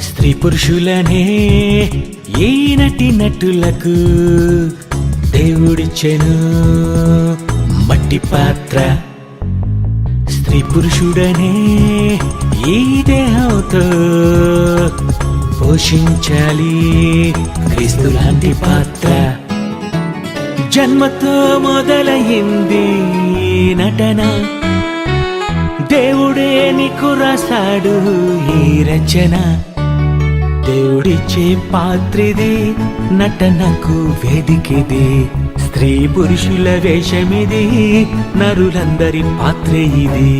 స్త్రీ పురుషులనే ఈ నటి నటులకు దేవుడిచ్చెను. మట్టి పాత్ర. స్త్రీ పురుషుడనే ఈ దేహంతో పోషించాలి క్రీస్తు లాంటి పాత్ర. జన్మతో మొదలయ్యింది నటన. దేవుడే నీకు రాశాడు ఈ రచన. దేవుడిచ్చే పాత్రిది నటనకు వేదికిది. స్త్రీ పురుషుల వేషమిది నరులందరి పాత్ర ఇది.